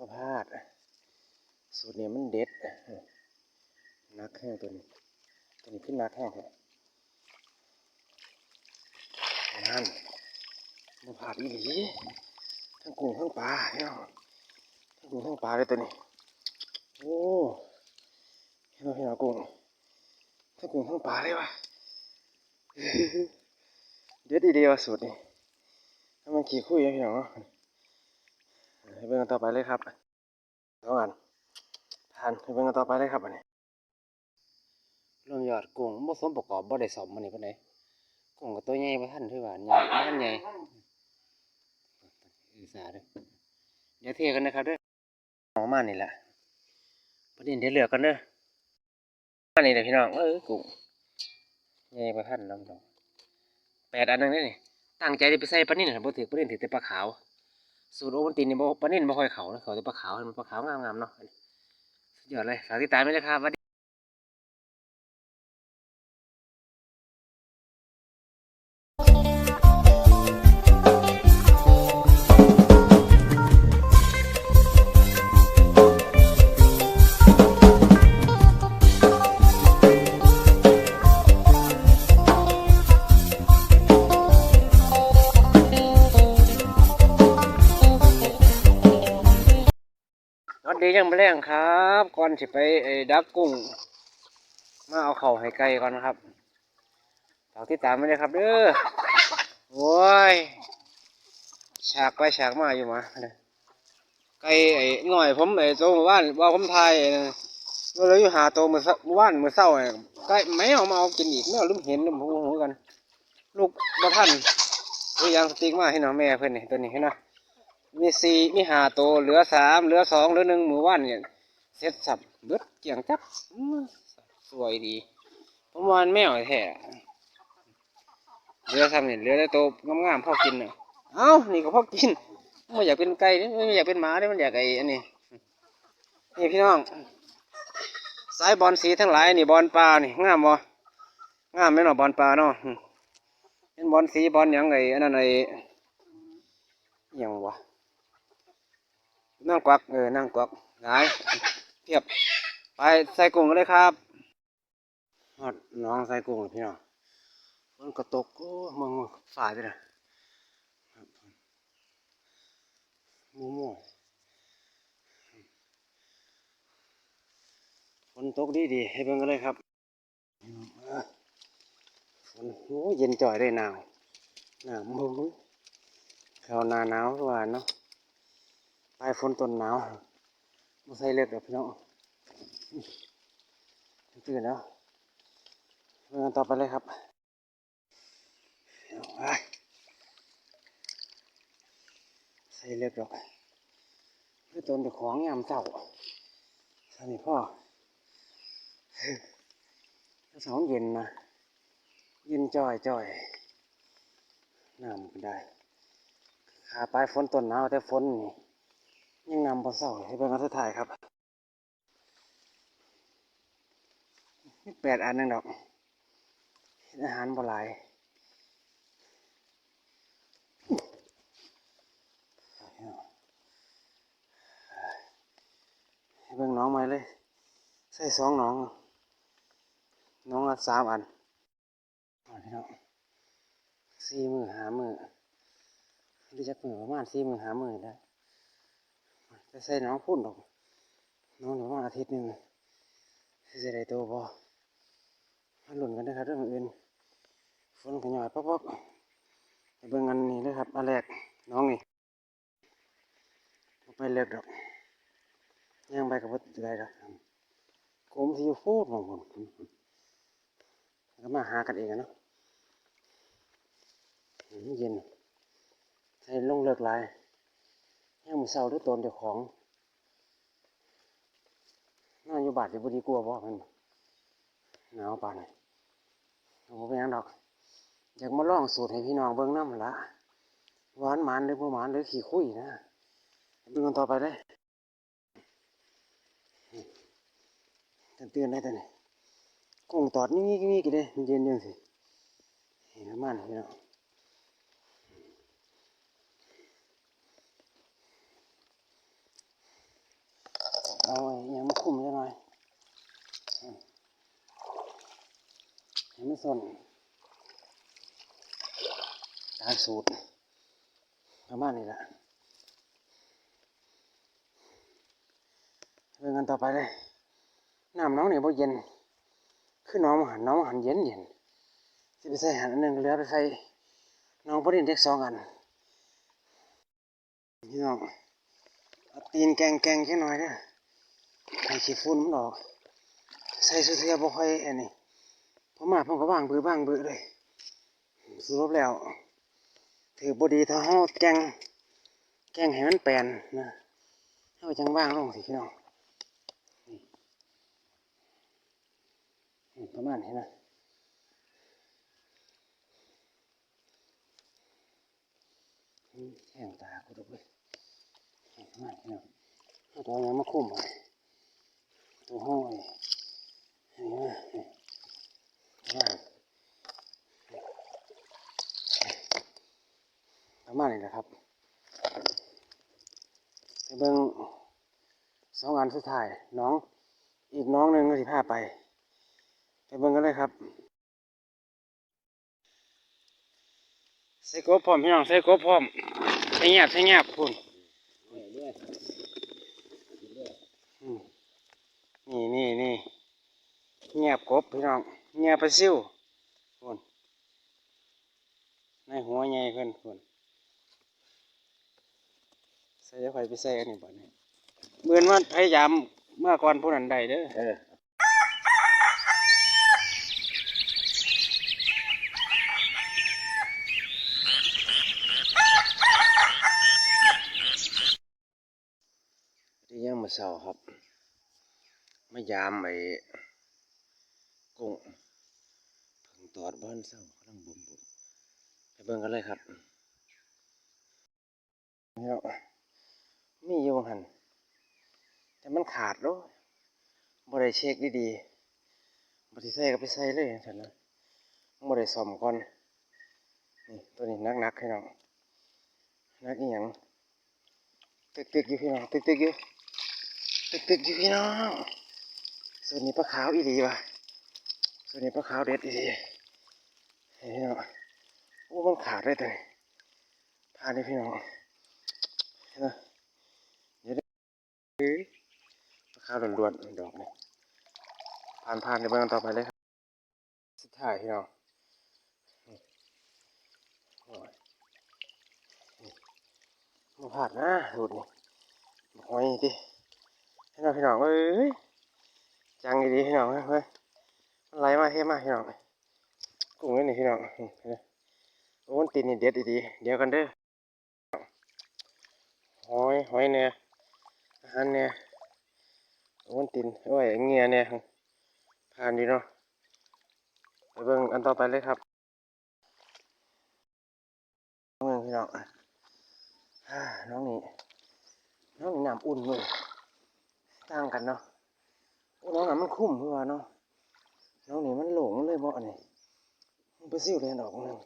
บ่พลาด สูตรนี้มันเด็ด นักแห้งตัวนี้ ตัวนี้ขึ้นนักแห้งแท้นั่นบ่พลาดอีหลีทั้งกุ้งทั้งปลาพี่น้องทั้งกุ้งทั้งปลาเลยตัวนี้ โอ้พี่น้องพี่น้องกุ้งทั้งกุ้งทั้งปลาเลยวะเด็ดอีเดียวสูตรนี้ถ้ามันขี่คุยนะพี่น้องเนาะ ให้เบิ่งกันต่อไปเลยครับต้องอ่านทานให้เบิ่งกันต่อไปเลยครับอันนี้รวมยอดกุ้งบ่สมประกอบบ่ได้สมมันนี่ปานใดกุ้งก็ตัวใหญ่บ่ทันคือว่าใหญ่มันใหญ่อือสาเด้อเดี๋ยวเทกันนะครับเด้อออกมานี่แหละประเด็นเดี๋ยวเหลือกันเด้ออันนี้เด้อพี่น้องเออกุ้งใหญ่บ่ทันน้องแปดอันนึงนี่นี่ตั้งใจจะไปใส่ปลานิ่นบ่ถือปลานิ่นถือแต่ปลาขาว สูตรโอวันตินนี่ยปลานิ่นบ่ค่อยเขานะเขาแต่ปลาขาวมันปลาขาวงามๆเนาะสุดยอดเลยฝากติดตามด้วยนะครับ ดียังไม่แรงครับ ก่อนสิไปดักกุ้ง มาเอาเข่าให้ไก่ก่อนนะครับฝากติดตามไว้เลยครับเด้อโอ้ยฉากไปฉากมาอยู่มาเด้อไก่ไอ้ง่อยผมไอ้โตหมู่บ้านว่าผมทายไอ้นั่นก็เลยอยู่หาโตมือเมื่านมือเศร้าไอ้ไก่ไม่เอามาเอากินอีกไม่เอาลืมเห็นลืมหูหูกัน ลูกบ่ทันตัวอยางสติ๊กมาให้น้องแม่เพื่อนนี่ตัวนี้เห็นไห มีสี่มีห้าโตวเหลือสามเหลือสองเหลือหนึ่งมือว่านเนี่ยเสร็จสับเบิดเกี่ยงจับสวยดีผมวามันแมวแท้เหลือซ้ำเนี่ยเหลือแต่โตงามๆพอกินเนาะเอ้านี่ก็พอกินไม่อยากเป็นไก่นี่ไม่อยากเป็นหมานี่มันอยากไอ้อันนี้นี่พี่น้องสายบอลสีทั้งหลายนี่บอลปลานี่งามบ่งามไหมเนาะบอลปลาเนาะเป็นบอลสีบอลหยังไงอันนั้นไอ้ยังวะ นั่งกวักเออนั่งกวักหลายเทียบไปใส่กุ้งกันเลยครับฮอดน้องใส่กุ้งพี่น้องมันกระตกโอ้มึงฝ่ายไปเลยมัวมัวฝนตกดีดีให้เบิ่งกันเลยครับฝนโอ้เย็นจ่อยได้หนาวหนาวมึงเขาหนาหนาวหวานเนาะ ปลายฝนต้นหนาวมาใส่เล็บเดี๋ยวพี่น้องตื่นแล้วเรื่องต่อไปเลยครับไปใส่เล็บดอกคือต้นเด็กของยามเจ้าสามีพ่อสองเย็นนะเย็นจ่อยจ่อยน้ำก็ได้ขาปลายฝนต้นหนาวแต่ฝนนี่ ยังนำพอเศร้าให้เบิ่งกันสุดท้ายครับมีแปดอันนึงดอกอาหารบ่หลายให้เบิ่งน้องใหม่เลย ใส่สองน้อง น้องละสามอันพี่น้องสี่มือหามือหรือจักมือประมาณสี่มือหามือได้ ไปใส่น้องพุ่นดอกน้องเดี๋ยวประมาอาทิตย์หนึ่งสิจะได้โตบ่มาหลุ่นกันนะครับเรื่องอื่นฝนกันหน่อยป๊อกๆไปเบิ่งอันนี้เลยครับอันแรกน้องนี่บ่ไปเล็กดอกย่างไปกับว่าจะได้ดอกกลมที่อยู่โฟดมองผมก็มาหากันเองอะเนาะเย็นใส่ลงเลิกลาย ย่างมือเศร้าด้วยตนเจ้าของน่าอยู่บาดจะบุดีกลัวบ่มันหนาวปานนี้เอาบ่ไปหยังดอก อยากมาลองสูตรให้พี่น้องเบิ่งน้ำมันละหวานหมันหรือบ่หวานหรือขี้คุยนะเบิ่งกันต่อไปเลยตื่นๆได้แต่นี่กุ้งตอดนี่นี่นี่กี่เด้มันเย็นยังสิเห็นมันพี่น้อง เอาไอ้ยังมาคุ้มจะหน่อยอืมให้มันสนตามสูตรประมาณนี้แหละเรื่องกันต่อไปเลยน้ำน้องเนี่ยบ่เย็นคือน้องมาหันน้องมาหันเย็นเย็นสิไปใส่หันอันหนึ่งเหลือไปใส่น้องพอดีเด็กสองอันพี่น้องเอาตีนแกงแกงแค่น้อยเด้อ ให้ขี้ฝุ่นมันออก ใส่สุเทียบ่ค่อยอันนี้พอมาผมก็ว่างบือว่างบือเลยสรุปแล้ว ถือบดีถ้าห่อแกงแกงให้มันแปลนนะเอาจังว่างลงสิพี่น้องประมาณนี้นะแห้งตากูดูเลยประมาณนี้นะเอาตัวยังมาคุ้มไว้ ตัวห้อยประมาณประมาณนี้นะครับไปเบิ่งสองอันสุดท้ายน้องอีกน้องหนึ่งก็สิพาไปไปเบิ่งกันเลยครับใส่กบพร้อมพี่น้องใส่กบพร้อมใส่แงบใส่แงบพุ่นอืม นี่นี่นี่แงบกบพี่น้องแงบปลาซิวพุ่นในหัวใหญ่เพิ่นพุ่นใส่แล้วไฟไปใส่อันนี้บ่เนี่ยเมื่อนว่าพยายามเมื่อก่อนผู้นั้นใดเด้อเออที่ยังมาเศร้าครับ มายามไอ้กุ้งเพิ่งตอดบ้านเศร้ากำลังบุ่มบุ่มไปเบิ่งกันเลยครับนี่เนาะมีอยู่หันแต่มันขาดแล้วบ่ได้เช็คดีๆบ่ได้ใส่ก็ไปใส่เลยฉันนะบ่ได้ซ่อมก่อนนี่ตัวนี้นักๆให้น้องนักอีหยังตึกๆอยู่พี่น้องตึกๆอยู่ตึกๆอยู่พี่น้อง ส่วนนี้ปลาขาวอีหลีวะส่วนนี้ปลาขาวเด็ดอีหลีเฮ้ยพี่น้องโอ้มันขาดเลยตัวนี้พาดิพี่น้องเห็นไหมเดี๋ยวได้เฮ้ยปลาขาวล้วนๆดอกนี่ผ่านผ่านๆเดี๋ยวเบิ่งต่อไปเลยครับสุดท้ายพี่น้องมาผ่านนะสูตรนี่มาหอยดิพี่น้องพี่น้องเอ้ย จังดีพี่น้องเฮ้ยมันไหลมาเท่มากพี่น้องกุ้งนี่นี่พี่น้องอืมเห็นไหมโอ้มันตินี่เด็ดดีเดี๋ยวกันเด้อหอยหอยเนี่ยอาหารเนี่ยโอ้มันตินโอ้ยเงียเนี่ยผ่านดีเนาะไปเบิ่งอันต่อไปเลยครับน้องนึ่งพี่น้องน้องนี่น้องนี่น้ำอุ่นเลยต่างกันเนาะ น้องน่ะมันคุ้มเพื่อเนาะน้องนี่มันหลงเลยบ่อันนี้มันไปซิ่วเลยดอกนึง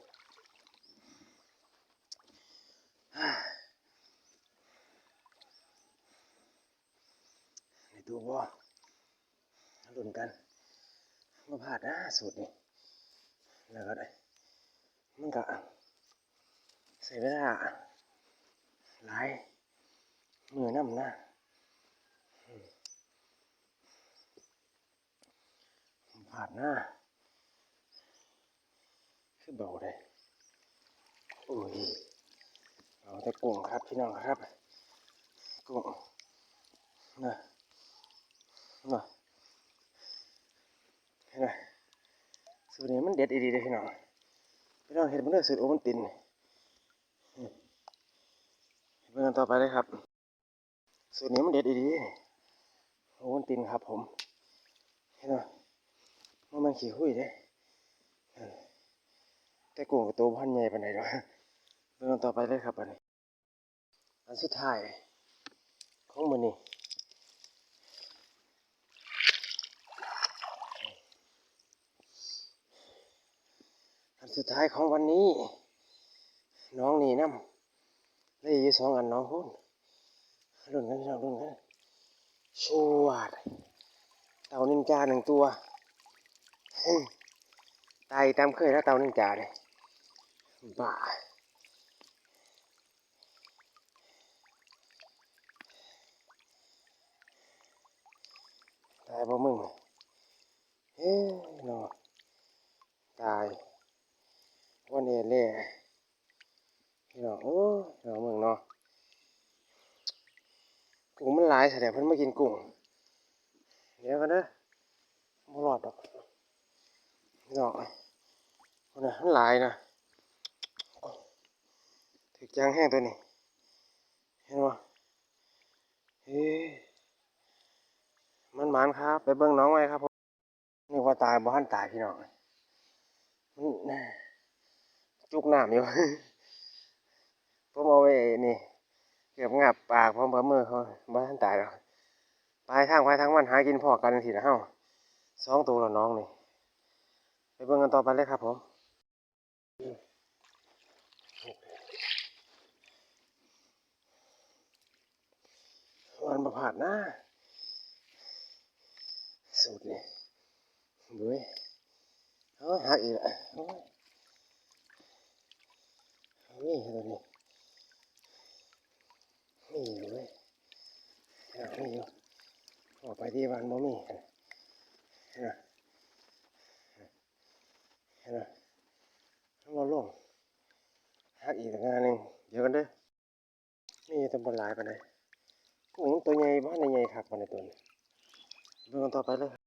ในตัวบ่หลุนกันมาพลาดนะสูตรนี้แล้วก็ได้มันก็ใส่เวลาหลายมือน้ำหนะ ผ่านหน้า คือเบาเลยโอ้ยเบาแต่กุ้งครับพี่น้องครับกุ้งนะนะเห็นไหมสูตรนี้มันเด็ดอีดีเลยพี่น้องพี่น้องเห็นมันเลือสูตรโอมันตินนี่อืมเบิ่งกันต่อไปเลยครับ สูตรนี้มันเด็ดอีดีโอมันตินครับผมเห็นไหม ว่ามันขี้หุ้ยเด้แต่กุ้งกับตัวพันใหญ่ปานไหนดอกเรื่องต่อไปเลยครับอันนี้อันสุดท้ายของมันนี่อันสุดท้ายของวันนี้ น้องนี่น้ำเลยอยู่สองอันน้องพุ่นรุ่นกันพี่น้องรุ่นกันชวดเต่านินจาหนึ่งตัว ตายตามเคยแล้วเต่านินจาเนี่ยบ้าตายบ่มึงเฮ้ยนาะตายวันนี้เล่พี่น้องโอ้ยเนาะมึงเนาะกุ้งมันหลายแสดงเพิ่นมากินกุ้งเดี๋ยวกันเด้อบ่รอดดอกพี่น้องคนน่ะ มันหลายนะถึกจางแห้งตัวนี้ เห็นบ่เฮ้มันหมานครับ ไปเบิ่งน้องไว้ครับผมนึกว่าตายบ่ทันตายพี่น้องมันจุกน้ำอยู่ผมเอาไว้นี่ เกือบงับปากพร้อมกับมือเขาบ้านตายแล้วปลายทางปลายทางมันหากินพอกันทีนะเฮาสองตัวแล้วน้องนี่ไปเบิ่งกันต่อไปเลยครับผม วันประพาดหนะสูตรนี่ดูดิเอาหักอีกแล้วนี่ตัวนี้นี่อยู่เลยเอานี่อยู่ออกไปที่บ้านบ่มีเห็นไหมเห็นไหมต้องมาลงหักอีกงานหนึ่งเดี๋ยวกันเด้อนี่ตำบลหลายไปานกุ้งตัวใหญ่บ้านใหญ่ขักปานในตัวนี้เบื้องต่อไปเลย